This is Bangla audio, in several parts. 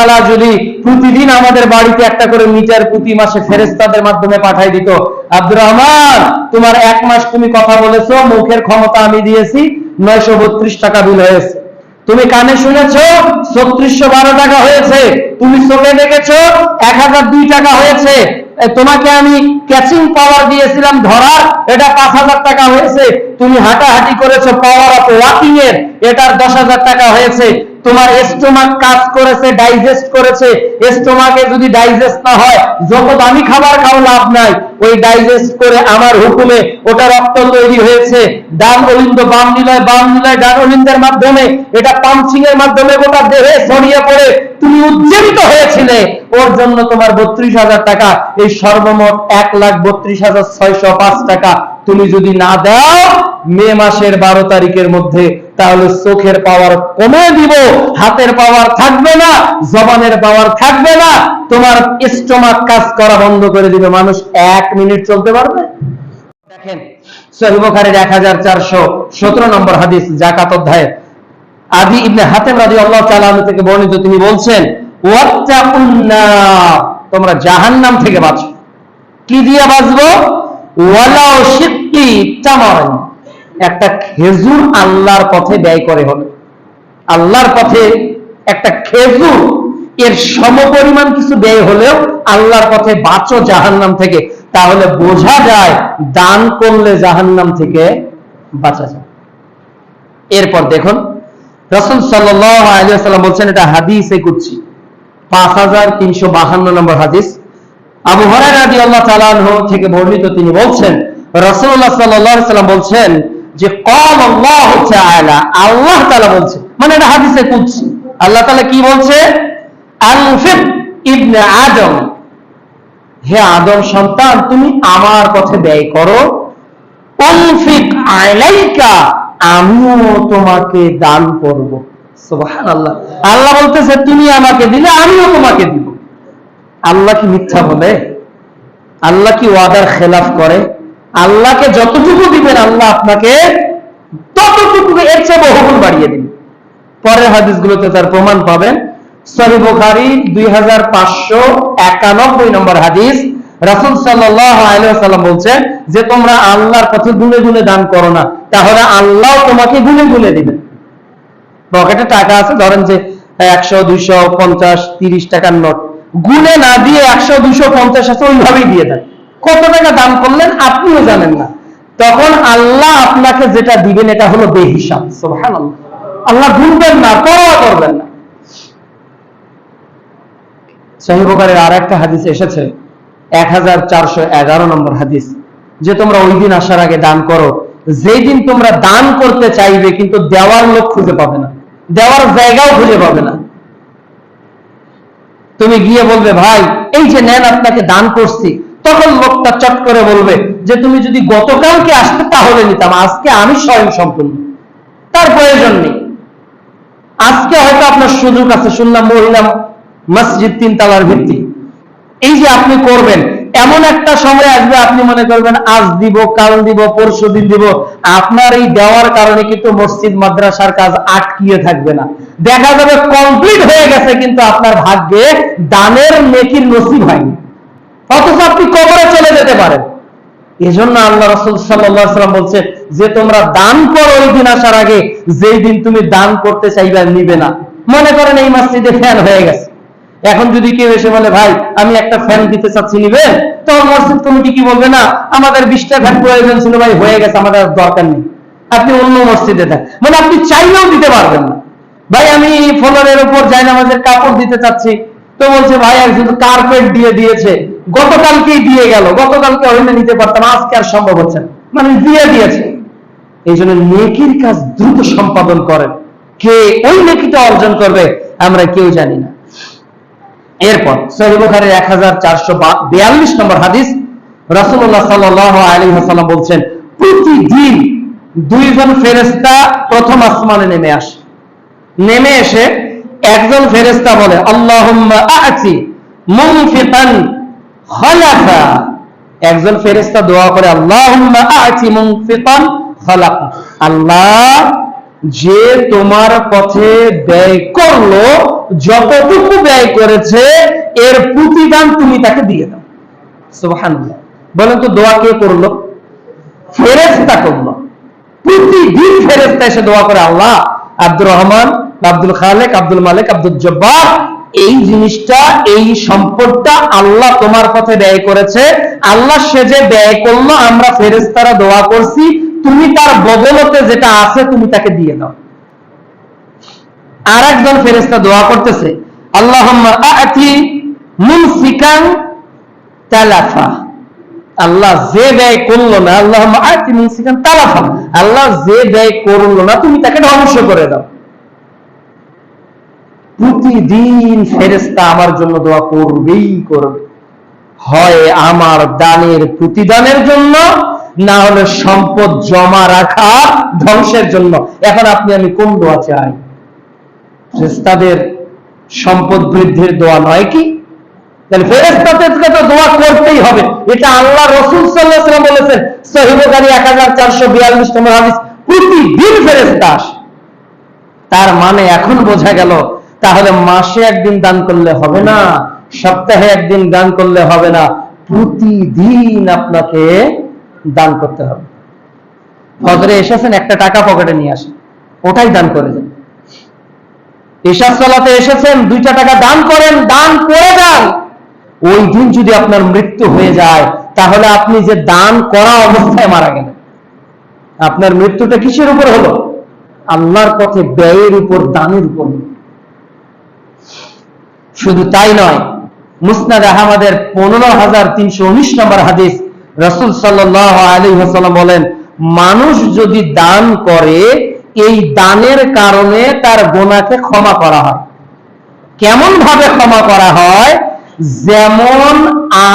তাআলা যদি প্রতিদিন আমাদের বাড়িতে একটা করে মিটার প্রতি মাসে ফেরেশতাদের মাধ্যমে পাঠাই দিত। আব্দুর রহমান, তোমার এক মাস তুমি কথা বলেছ, মুখের ক্ষমতা আমি দিয়েছি, নয়শো বত্রিশ টাকা বিল হয়েছে। তুমি কানে শুনেছো, ছত্রিশশো বারো টাকা হয়েছে। তুমি চোখে দেখেছ, এক হাজার দুই টাকা হয়েছে। তোমাকে আমি ক্যাচিং পাওয়ার দিয়েছিলাম, ধরার, এটা পাঁচ হাজার টাকা হয়েছে। তুমি হাঁটাহাঁটি করেছ পাওয়ার অফ ওয়াকিং এর এটার দশ হাজার টাকা হয়েছে। তোমার স্টোমাক কাজ করেছে ডাইজেস্ট করেছে স্টোমাকে যদি ডাইজেস্ট না হয়, যত দামি খাবার খাও, লাভ নাই। ওই ডাইজেস্ট করে আমার হুকুমে ওটা রক্ত তৈরি হয়েছে। ডান অলিন্দ বাম নিলয় বাম নিলয়, ডান অলিন্দের মাধ্যমে, এটা পাম্পসিং এর মাধ্যমে গোটা দেহে ছড়িয়ে পড়ে। তুমি উজ্জীবিত হয়েছিলে। ওর জন্য তোমার বত্রিশ হাজার টাকা, এই সর্বমোট এক লাখ বত্রিশ হাজার ছয়শো পাঁচ টাকা। তুমি যদি না দাও, মে মাসের বারো তারিখের মধ্যে তাহলে চোখের পাওয়ার কমে দিব, হাতের পাওয়ার থাকবে না, জবানের পাওয়ার থাকবে না। তোমার স্টোমাক কাজ করা বন্ধ করে দিবে, মানুষ এক মিনিট চলতে পারবে? দেখেন সহিবখারের এক হাজার চারশো সতেরো নম্বর হাদিস জাকাত অধ্যায়। আদি ইবনে হাতেম রাজি আল্লাহ তাআলা থেকে বর্ণিত, তিনি বলছেন তোমরা জাহান্নাম থেকে বাঁচো। কি দিয়ে বাঁচবো? ওয়ালাও শিক্কি তামারান একটা খেজুর আল্লাহর পথে ব্যয় করে হবে আল্লাহর পথে একটা খেজুর, এর সমপরিমাণ কিছু ব্যয় হলেও আল্লাহর পথে বাঁচো জাহান্নাম থেকে। তাহলে বোঝা যায় দান করলে জাহান্নাম থেকে বাঁচা যায়। এরপর দেখুন, রসুল সাল্লাম বলছেন, এটা হাদিসে কুচ্ছি পাঁচ হাজার তিনশো বাহান্ন নম্বর হাদিস। আবু হরাই রাজি আল্লাহ থেকে বর্ণিত তিনি বলছেন রসুল্লাহ সাল্লাম বলছেন যে কম আল্লাহ তাআলা আল্লাহ তাআলা বলছে। মানে এটা হাদিসে কুচ্ছি আল্লাহ তাআলা কি বলছে? ইবনে আদম। হে আদম সন্তান, তুমি আমার পথে ব্যয় করো। আমিও তোমাকে দান করব। সুবহানাল্লাহ। আল্লাহ বলতেছে, তুমি আমাকে দিলে, আমিও তোমাকে দিব। আল্লাহ কি মিথ্যা বলে? আল্লাহ কি ওয়াদার খেলাফ করে? আল্লাহকে যতটুকু দিবেন, আল্লাহ আপনাকে ততটুকু এর চেয়ে বহুগুণ বাড়িয়ে দিবেন পরের হাদিসগুলোতে তার প্রমাণ পাবেন। সরি বুখারী দুই হাজার পাঁচশো একানব্বই নম্বর হাদিস। রাসুল সাল্লাম বলছে যে, তোমরা আল্লাহর পথে গুনে গুনে দান করো না, তাহলে আল্লাহ তোমাকে গুনে গুনে দিবেন। পকেটে টাকা আছে, ধরেন যে একশো, দুইশো, পঞ্চাশ, তিরিশ টাকার নোট। গুনে না দিয়ে একশো, দুইশো, পঞ্চাশ আছে, ওইভাবেই দিয়ে দেন। কত টাকা দান করলেন আপনিও জানেন না। তখন আল্লাহ আপনাকে যেটা দিবেন, এটা হলো বেহিসাব। আল্লাহ ভুলবেন না, পরোয়া করবেন না। সহিবকারের আর একটা হাদিস এসেছে এক হাজার চারশো এগারো নম্বর হাদিস, যে তোমরা ওই দিন আসার আগে দান করো। যেই দিন তোমরা দান করতে চাইবে, কিন্তু দেওয়ার লোক খুঁজে পাবে না। দেওয়ার জায়গাও খুঁজে পাবে না। তুমি গিয়ে বলবে, ভাই, এই যে নেন, আপনাকে দান করছি। তখন লোকটা চট করে বলবে যে, তুমি যদি গতকালকে আসতে তাহলে নিতাম, আজকে আমি স্বয়ং সম্পূর্ণ। তার প্রয়োজন নেই। আজকে হয়তো আপনার সুযোগ আছে, শুনলাম মহিলা মসজিদ তিন তালার ভিত্তি। এই যে আপনি করবেন, এমন একটা সময় আসবে, আপনি মনে করবেন, আজ দিব, কাল দিব, পরশু দিন দিব। আপনার এই দেওয়ার কারণে কিন্তু মসজিদ, মাদ্রাসার কাজ আটকিয়ে থাকবে না। দেখা যাবে কমপ্লিট হয়ে গেছে, কিন্তু আপনার ভাগ্যে দানের নেকির নসিব হয়নি। অথচ আপনি কবরে চলে যেতে পারেন। এজন্য আল্লাহ রসুল সাল্লাম বলছে, যে তোমরা দান করো ওই দিন আসার আগে, যেই দিন তুমি দান করতে চাইবে নিবে না। মনে করেন এই মসজিদে ফ্যান হয়ে গেছে। এখন যদি কেউ এসে বলে, ভাই, আমি একটা ফ্যান দিতে চাচ্ছি নিবেন তখন মসজিদ কমিটি কি বলবে, না, আমাদের বিশটা ফ্যান প্রয়োজন ছিল ভাই, হয়ে গেছে, আমাদের দরকার নেই। আপনি অন্য মসজিদে দেন মানে আপনি চাইলেও দিতে পারবেন না। ভাই, আমি ফ্লোরের উপর যাই নামাজের কাপড় দিতে চাচ্ছি তো বলছে, ভাই একজন কার্পেট দিয়ে দিয়েছে। গতকালকেই দিয়ে গেল। গতকালকে হইলে নিতে পারতাম, আজকে আর সম্ভব হচ্ছে মানে দিয়ে দিয়েছে। এই জন্য নেকির কাজ দ্রুত সম্পাদন করেন। কে ওই নেকিটা অর্জন করবে, আমরা কেউ জানি না। এরপর সহিবুখারের এক হাজার চারশো বিয়াল্লিশ নম্বর হাদিস রসুল্লাহ সাল্লাহ আলী হাসাল্লাম বলছেন, প্রতিদিন দুইজন ফেরেস্তা প্রথম আসমানে নেমে আসে। নেমে এসে একজন ফেরেস্তা বলে একজন ফেরেস্তা দোয়া করে আল্লাহ যে তোমার পথে ব্যয় করল, যতটুকু ব্যয় করেছে, এর প্রতিদান তুমি তাকে দিয়ে দাও। সুবহানাল্লাহ। বলেন তো, দোয়া কে করল? ফেরেস্তা করল। প্রতিদিন ফেরেস্তা এসে দোয়া করে, আল্লাহ আব্দুর রহমান আব্দুল খালেক, আব্দুল মালিক, আব্দুল জব্বার। এই জিনিসটা, এই সম্পদটা আল্লাহ তোমার পথে ব্যয় করেছে। আল্লাহ সে যে ব্যয় করল, আমরা ফেরেস্তারা দোয়া করছি, তুমি তার বদলতে যেটা আছে, তুমি তাকে দিয়ে দাও। আর একজন ফেরেস্তা দোয়া করতেছে আল্লাহ তালাফা। আল্লাহ যে ব্যয় করল না আল্লাহ তালাফা। আল্লাহ যে ব্যয় করল না, তুমি তাকে ধ্বংস করে দাও। প্রতিদিন ফেরেস্তা আমার জন্য দোয়া করবেই করবে। হয় আমার দানের প্রতিদানের জন্য, না হলে সম্পদ জমা রাখা ধ্বংসের জন্য। এখন আপনি, আমি কোন দোয়া চাই? ফেরেস্তাদের সম্পদ বৃদ্ধির দোয়া নয় কি? তাহলে ফেরেস্তাদেরকে তো দোয়া করতেই হবে। এটা আল্লাহ রসুল সাল্লাহ সাল্লাম বলেছেন সহিবকারী এক হাজার চারশো বিয়াল্লিশ নম্বর প্রতিদিন ফেরেস্তা তার মানে এখন বোঝা গেল তাহলে মাসে একদিন দান করলে হবে না, সপ্তাহে একদিন দান করলে হবে না, প্রতিদিন আপনাকে দান করতে হবে। ফজরে এসেছেন, একটা টাকা পকেটে নিয়ে আসেন, ওটাই দান করে দেন। ঈশার সালাতে এসেছেন, দুইটা টাকা দান করেন, দান করে যান ওই দিন যদি আপনার মৃত্যু হয়ে যায়, তাহলে আপনি যে দান করা অবস্থায় মারা গেলেন, আপনার মৃত্যুটা কিসের উপর হলো? আল্লাহর পথে ব্যয়ের উপর, দানের উপর শুধু তাই নয়, মুসনাদ আহমদের পনেরো হাজার তিনশো উনিশ নম্বর হাদিস রসুল সাল্লাহ আলী হাসাল্লাম বলেন, মানুষ যদি দান করে, এই দানের কারণে তার গোনাকে ক্ষমা করা হয়। কেমন ভাবে ক্ষমা করা হয়? যেমন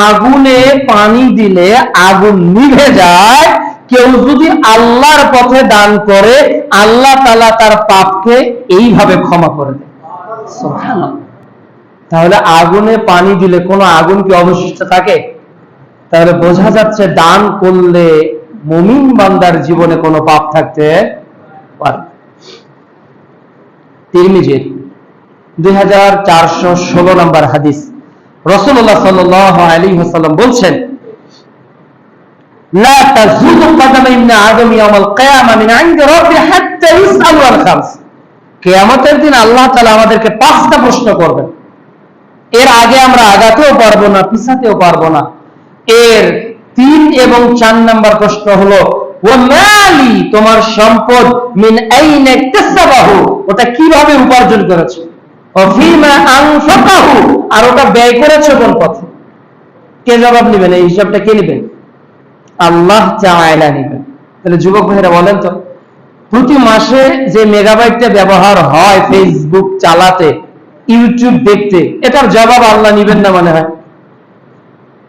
আগুনে পানি দিলে আগুন নিভে যায়, কেউ যদি আল্লাহর পথে দান করে, আল্লাহ তালা তার পাপকে এইভাবে ক্ষমা করে দেয়। তাহলে আগুনে পানি দিলে কোনো আগুন কি অবশিষ্ট থাকে তাহলে বোঝা যাচ্ছে দান করলে মুমিন বান্দার জীবনে কোনো পাপ থাকতে পারে না। তিরমিজির দুই হাজার চারশো ষোলো নম্বর হাদিস রসুল্লাহ সাল আলী হাসাল্লাম বলছেন لا تزول قدم ابن آدم يوم القيامة من عند ربه حتى يسأل عن خمس কেয়ামতের দিন আল্লাহ তাআলা আমাদেরকে পাঁচটা প্রশ্ন করবেন এর আগে আমরা আগাতেও পারব না, পিছাতেও পারব না। এর তিন এবং চার নাম্বার প্রশ্ন হলো তোমার সম্পদ মিন আইনে ওটা কীভাবে উপার্জন করেছ? ও ফিমা আনফাকাহু। আর ওটা ব্যয় করেছ কোন পথে? কে জবাব নেবেন এই হিসাবটা কে নেবেন আল্লাহ চায়লা নেবেন তাহলে যুবক ভাইরা বলেন তো, প্রতি মাসে যে মেগাবাইটটা ব্যবহার হয় ফেসবুক চালাতে ইউটিউব দেখতে। এটার জবাব আল্লাহ নিবেন না মনে হয়?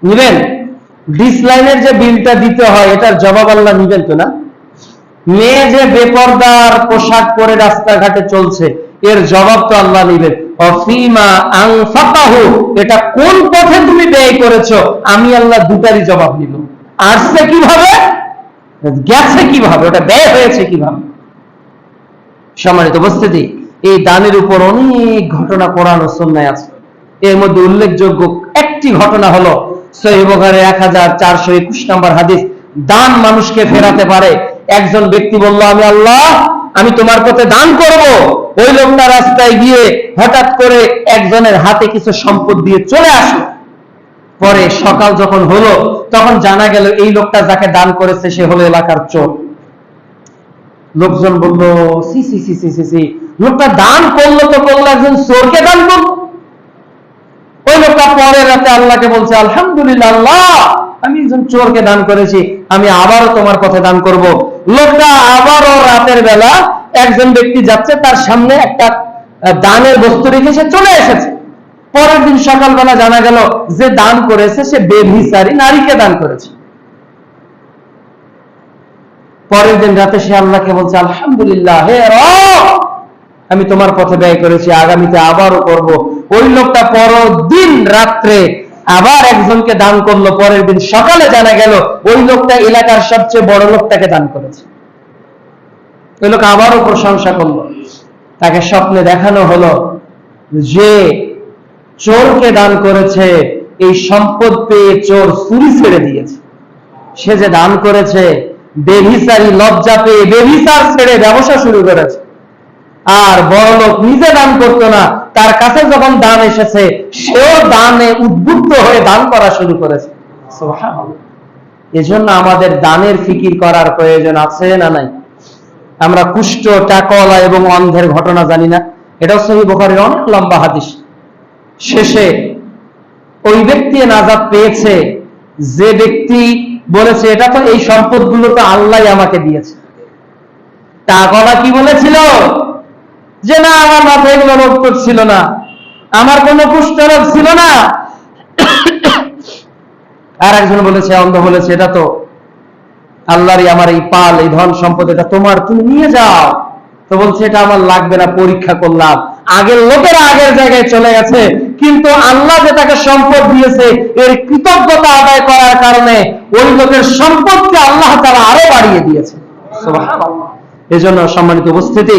নিবেন? ডিসলাইনের যে বিলটা দিতে হয়, এটার জবাব আল্লাহ নিবেন তো না? মেয়ে যে বেপরদার পোশাক পরে রাস্তাঘাটে চলছে, এর জবাব তো আল্লাহ নিবেন। অফিমা আনফাকাহু, এটা কোন পথে তুমি ব্যয় করেছ? আমি আল্লাহ দুটারই জবাব নিব আসছে কীভাবে? গেছে কীভাবে? ওটা ব্যয় হয়েছে কীভাবে? সম্মানিত উপস্থিতি এই দানের উপর অনেক ঘটনা কোরআন ও সন্ন্যায় আছে। এর মধ্যে উল্লেখযোগ্য একটি ঘটনা হলো সহিবগারে এক হাজার চারশো একুশ নম্বর হাদিস, দান মানুষকে ফেরাতে পারে। একজন ব্যক্তি বলল, আমি আল্লাহ, আমি তোমার পথে দান করব। ওই লোকটা রাস্তায় গিয়ে হঠাৎ করে একজনের হাতে কিছু সম্পদ দিয়ে চলে আসলো। পরে সকাল যখন হলো, তখন জানা গেল এই লোকটা যাকে দান করেছে, সে হলো এলাকার চোর। লোকজন বলল, সি সি সি সি সি সি লোকটা দান করল তো করল, একজন চোরকে দান করল। ওই লোকটা পরের রাতে আল্লাহকে বলছে, আলহামদুলিল্লাহ আল্লাহ আমি একজন চোরকে দান করেছি, আমি আবারও তোমার পথে দান করব। লোকটা আবারও রাতের বেলা একজন ব্যক্তি যাচ্ছে, তার সামনে একটা দানের বস্তু রেখে সে চলে এসেছে। পরের দিন সকালবেলা জানা গেল যে দান করেছে, সে বেভিসারি নারীকে দান করেছে। পরের দিন রাতে সে আল্লাহকে বলছে, আলহামদুলিল্লাহ, হে রব আমি তোমার পথে ব্যয় করেছি, আগামীতে আবারও করব। ওই লোকটা পরদিন রাত্রে আবার একজনকে দান করল, পরের দিন সকালে জানা গেল ওই লোকটা এলাকার সবচেয়ে বড় লোকটাকে দান করেছে। ওই লোক আবারও প্রশংসা করল। তাকে স্বপ্নে দেখানো হলো যে চোরকে দান করেছে, এই সম্পদ পেয়ে চোর চুরি ছেড়ে দিয়েছে। সে যে দান করেছে বেভিসারি লজ্জা পেয়ে বেভিসার ছেড়ে ব্যবসা শুরু করেছে। আর বড় লোক নিজে দান করতো না। তার কাছে যখন দান এসেছে, সেও দানে উদ্বুদ্ধ হয়ে দান করা শুরু করেছে। এজন্য আমাদের দানের ফিকির করার প্রয়োজন আছে না নাই? আমরা কুষ্ঠ, টাকলা এবং অন্ধের ঘটনা জানি না। এটাও সহি বোখারের অনেক লম্বা হাদিস। শেষে ওই ব্যক্তি নাজাদ পেয়েছে। যে ব্যক্তি বলেছে, এটা তো এই সম্পদগুলো তো আল্লাহ আমাকে দিয়েছে। টাকলা কি বলেছিল? যে না, আমার মাথায় এগুলো টোগ ছিল না। আমার কোনো কুষ্ঠ রোগ ছিল না। আর একজন বলেছে, অন্ধ বলেছে, এটা তো আল্লাহরই আমার এই পাল, এই ধন সম্পদ, এটা তোমার, তুমি নিয়ে যাও। তো বলছে, এটা আমার লাগবে না, পরীক্ষা করলাম। আগের লোকেরা আগের জায়গায় চলে গেছে, কিন্তু আল্লাহ যে তাকে সম্পদ দিয়েছে, এর কৃতজ্ঞতা আদায় করার কারণে ওই লোকের সম্পদকে আল্লাহ তারা আরও বাড়িয়ে দিয়েছে। এজন্য সম্মানিত উপস্থিতি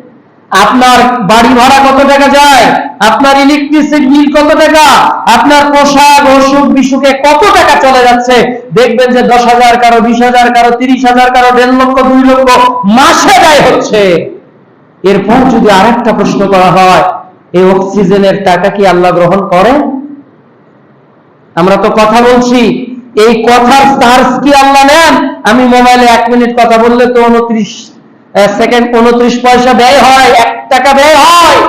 আপনার বাড়ি ভাড়া কত টাকা যায়? আপনার ইলেকট্রিসিটি বিল কত টাকা? আপনার পোশাক, অসুখ বিসুখে কত টাকা চলে যাচ্ছে? দেখবেন যে দশ হাজার কারও, বিশ হাজার কারও, তিরিশ হাজার কারও, দেড় লক্ষ, দুই লক্ষ মাসে ব্যয় হচ্ছে। এরপর যদি আরেকটা প্রশ্ন করা হয়, এই অক্সিজেনের টাকা কি আল্লাহ গ্রহণ করে? আমরা তো কথা বলছি, এই কথার চার্জ কি আল্লাহ নেন? আমি মোবাইলে এক মিনিট কথা বললে তো উনত্রিশ সেকেন্ড উনত্রিশ পয়সা ব্যয় হয়, এক টাকা ব্যয় হয়।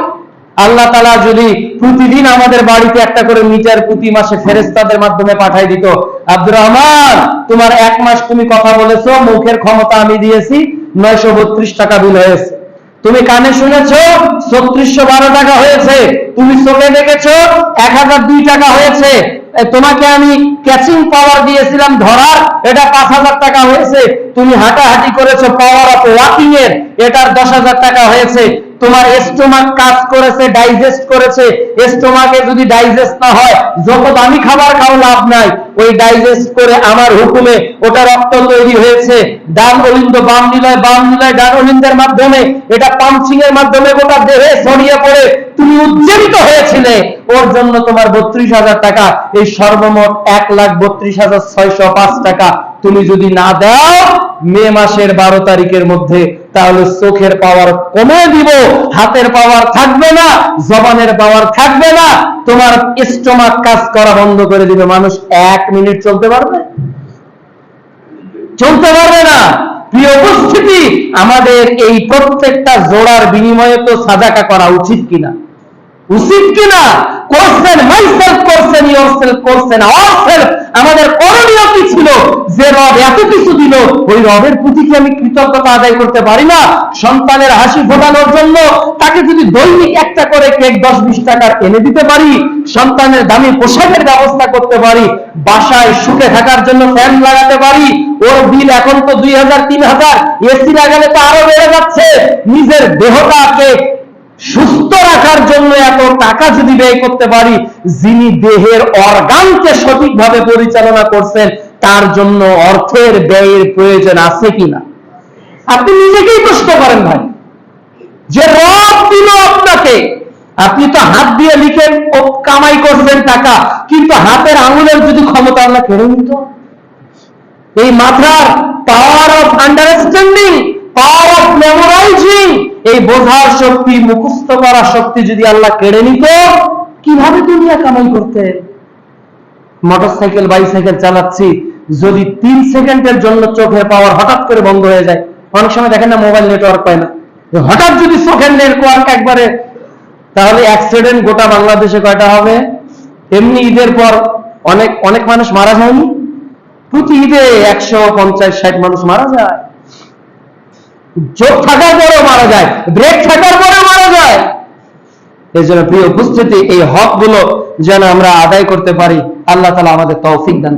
আল্লাহ তালা যদি প্রতিদিন আমাদের বাড়িতে একটা করে মিটার প্রতি মাসে ফেরেস্তাদের মাধ্যমে পাঠাই দিত, আব্দুর রহমান, তোমার এক মাস তুমি কথা বলেছ, মুখের ক্ষমতা আমি দিয়েছি, নয়শো বত্রিশ টাকা বিল হয়েছে। তুমি কানে শুনেছো, ছত্রিশশো বারো টাকা হয়েছে। তুমি চোখে দেখেছ, এক হাজার দুই টাকা হয়েছে। তোমাকে আমি ক্যাচিং পাওয়ার দিয়েছিলাম ধরার। এটা পাঁচ হাজার টাকা হয়েছে। তুমি হাঁটাহাঁটি করেছ পাওয়ার অফ ওয়াকিং এর। এটার দশ হাজার টাকা হয়েছে। তোমার স্টোমাক কাজ করেছে ডাইজেস্ট করেছে। স্টোমাকে যদি ডাইজেস্ট না হয় যত দামি খাবার খাও, লাভ নাই। ওই ডাইজেস্ট করে আমার হুকুমে ওটা রক্ত তৈরি হয়েছে। ডান অলিন্দ বাম নিলয় বাম নিলয়, ডান অলিন্দের মাধ্যমে। এটা পাম্পসিং এর মাধ্যমে গোটা দেহে ছড়িয়ে পড়ে। তুমি উজ্জীবিত হয়েছিলে। ওর জন্য তোমার বত্রিশ হাজার টাকা। এই সর্বমোট এক লাখ বত্রিশ হাজার ছয়শো পাঁচ টাকা। তুমি যদি না দাও, মে মাসের বারো তারিখের মধ্যে, তাহলে চোখের পাওয়ার কমে দিব, হাতের পাওয়ার থাকবে না, জবানের পাওয়ার থাকবে না, তোমার স্টোমাক কাজ করা বন্ধ করে দিবে, মানুষ এক মিনিট চলতে পারবে? চলতে পারবে না। প্রিয় উপস্থিতি, আমাদের এই প্রত্যেকটা জোড়ার বিনিময়ে তো সাদাকা করা উচিত কিনা? উচিত কিনা? করছেন মাইসেলফ করছেন ইয়োরসেলফ করছেন আওয়ারসেলফ আমাদের করণীয় কি ছিল? যে রব এত কিছু দিল, ওই রবের প্রতি কি আমি কৃতজ্ঞতা আদায় করতে পারি না? সন্তানের হাসি ফোটানোর জন্য তাকে যদি দৈনিক একটা করে কেক দশ বিশ টাকার এনে দিতে পারি, সন্তানের দামি পোশাকের ব্যবস্থা করতে পারি, বাসায় সুখে থাকার জন্য ফ্যান লাগাতে পারি, ওর বিল এখন তো দুই হাজার, তিন হাজার। এসি লাগালে তো আরও বেড়ে যাচ্ছে। নিজের দেহটাকে সুস্থ রাখার জন্য এত টাকা যদি ব্যয় করতে পারি, যিনি দেহের অর্গানকে সঠিকভাবে পরিচালনা করছেন, তার জন্য অর্থের ব্যয়ের প্রয়োজন আছে কিনা? আপনি নিজেকেই প্রশ্ন করেন ভাই। যে রব দিল আপনাকে। আপনি তো হাত দিয়ে লিখে ও কামাই করছেন টাকা, কিন্তু হাতের আঙুলের যদি ক্ষমতা আমরা কেড়ে নিত এই মাথার power of understanding power of memorising এই বোঝার শক্তি, মুখস্থ করার শক্তি যদি আল্লাহ কেড়ে নিত, কীভাবে দুনিয়া কামাই করতে মোটরসাইকেল, বাইসাইকেল চালাচ্ছি, যদি তিন সেকেন্ডের জন্য চোখের পাওয়ার হঠাৎ করে বন্ধ হয়ে যায়। অনেক সময় দেখেন না, মোবাইল নেটওয়ার্ক পায় না। হঠাৎ যদি চোখের নেটওয়ার্ক একবারে, তাহলে অ্যাক্সিডেন্ট গোটা বাংলাদেশে কয়টা হবে? এমনি ঈদের পর অনেক অনেক মানুষ মারা যায়নি? প্রতি ঈদে একশো পঞ্চাশ, ষাট মানুষ মারা যায়। চোখ থাকার পরেও মারা যায় ব্রেক থাকার পরেও মারা যায়। এই জন্য প্রিয় উপস্থিতি, এই হকগুলো যেন আমরা আদায় করতে পারি, আল্লাহ তালা আমাদের তৌফিক দান